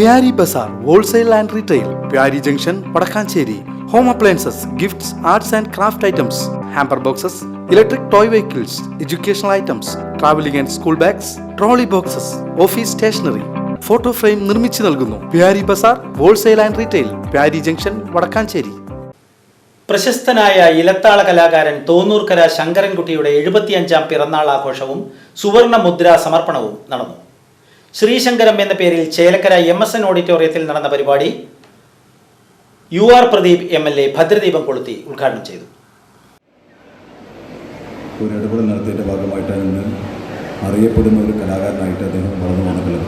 Pyari Bazaar wholesale and retail Pyari junction Vadakkanchery. Home appliances gifts arts and craft items hamper boxes electric toy vehicles educational items travelling and school bags trolley boxes office stationery photo frame നിർമ്മിച്ചു നൽകുന്നു. Pyari Bazaar wholesale and retail Pyari junction Vadakkanchery. പ്രശസ്തനായ ഇലത്താള കലാകാരൻ തോന്നൂർക്കര ശങ്കരൻകുട്ടിയുടെ എഴുപത്തിയഞ്ചാം പിറന്നാൾ ആഘോഷവും സുവർണ മുദ്രാ സമർപ്പണവും നടന്നു. ശ്രീശങ്കരം എന്ന പേരിൽ ചേലക്കര എം എസ് എൻ ഓഡിറ്റോറിയത്തിൽ നടന്ന പരിപാടി U R Pradeep M L A ഭദ്രദീപം കൊളുത്തി ഉദ്ഘാടനം ചെയ്തു. ഒരു ഇടപെടൽ നടത്തിയതിന്റെ ഭാഗമായിട്ടാണ് ഇന്ന് അറിയപ്പെടുന്ന ഒരു കലാകാരനായിട്ട് അദ്ദേഹം വളർന്നു വന്നിട്ടുള്ളത്.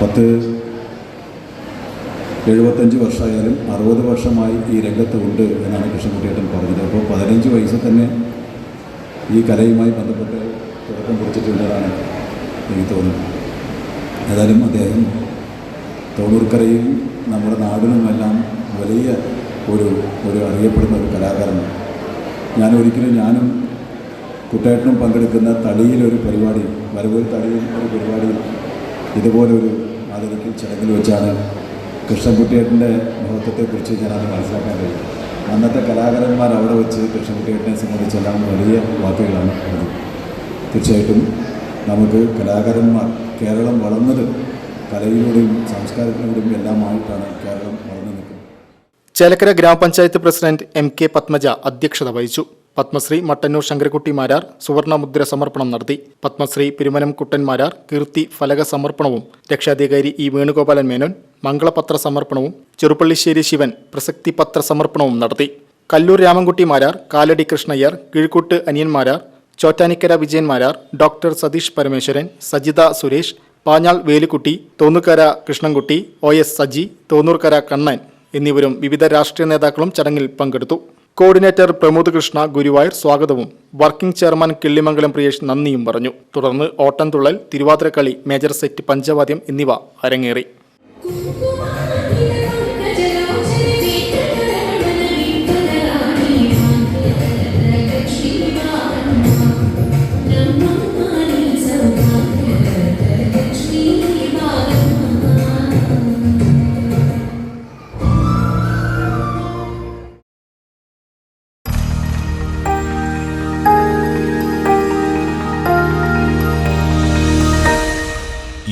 പത്ത് എഴുപത്തഞ്ച് വർഷമായാലും അറുപത് വർഷമായി ഈ രംഗത്ത് ഉണ്ട് എന്നാണ് കൃഷ്ണൻകുട്ടിയേട്ടൻ പറഞ്ഞത്. അപ്പോൾ പതിനഞ്ച് വയസ്സിൽ തന്നെ ഈ കലയുമായി ബന്ധപ്പെട്ട് തുടക്കം കുറിച്ചിട്ടുള്ളതാണ് എനിക്ക് തോന്നുന്നു. ഏതായാലും അദ്ദേഹം തോടൂർക്കരയിൽ നമ്മുടെ നാടിനുമെല്ലാം വലിയ ഒരു ഒരു അറിയപ്പെടുന്ന ഒരു കലാകാരനാണ്. ഞാൻ ഒരിക്കലും ഞാനും കുട്ടേട്ടനും പങ്കെടുക്കുന്ന തളിയിലൊരു പരിപാടി വരവൂർ തളിയിൽ ഒരു പരിപാടി ഇതുപോലൊരു ആദരിക്കൽ ചടങ്ങിൽ വെച്ചാണ് കൃഷ്ണൻകുട്ടിയേട്ടന്റെ മഹത്വത്തെക്കുറിച്ച് ഞാനത് മനസ്സിലാക്കാൻ കഴിയും അന്നത്തെ കലാകാരന്മാർ അവിടെ വെച്ച് കൃഷ്ണൻകുട്ടിയേട്ടനെ സംബന്ധിച്ചെല്ലാം വലിയ വാക്കുകളാണ് പറഞ്ഞത്. തീർച്ചയായിട്ടും നമുക്ക് കലാകാരന്മാർ കേരളം വളർന്നത് കലയിലൂടെയും സംസ്കാരത്തിലൂടെയും എല്ലാമായിട്ടാണ് കേരളം വളർന്നു നിൽക്കുന്നത്. ചേലക്കര ഗ്രാമപഞ്ചായത്ത് പ്രസിഡന്റ് എം കെ പത്മജ അധ്യക്ഷത വഹിച്ചു. പത്മശ്രീ മട്ടന്നൂർ ശങ്കരക്കുട്ടി മാരാർ സുവർണമുദ്ര സമർപ്പണം നടത്തി. പത്മശ്രീ പെരുമനം കുട്ടൻ മാരാർ കീർത്തി ഫലക സമർപ്പണവും രക്ഷാധികാരി ഇ വേണുഗോപാലൻ മേനോൻ മംഗളപത്ര സമർപ്പണവും ചെറുപ്പള്ളിശ്ശേരി ശിവൻ പ്രസക്തി പത്ര സമർപ്പണവും നടത്തി. Kallur Ramankutty Marar Kalady Krishnayyar Kizhukoottu Aniyan Marar Chottanikkara Vijayan Marar doctor Satheesh Parameswaran Sajitha Suresh Panjal Velukutty Thonnukara Krishnankutty O S Saji Thonnoorkkara Kannan എന്നിവരും വിവിധ രാഷ്ട്രീയ നേതാക്കളും ചടങ്ങിൽ പങ്കെടുത്തു. കോർഡിനേറ്റർ പ്രമോദ് കൃഷ്ണ ഗുരുവായൂർ സ്വാഗതവും. വർക്കിംഗ് ചെയർമാൻ കിള്ളിമംഗലം പ്രിയേഷ് നന്ദിയും പറഞ്ഞു. തുടർന്ന് ഓട്ടംതുള്ളൽ തിരുവാതിരക്കളി മേജർ സെറ്റ് പഞ്ചവാദ്യം എന്നിവ അരങ്ങേറി.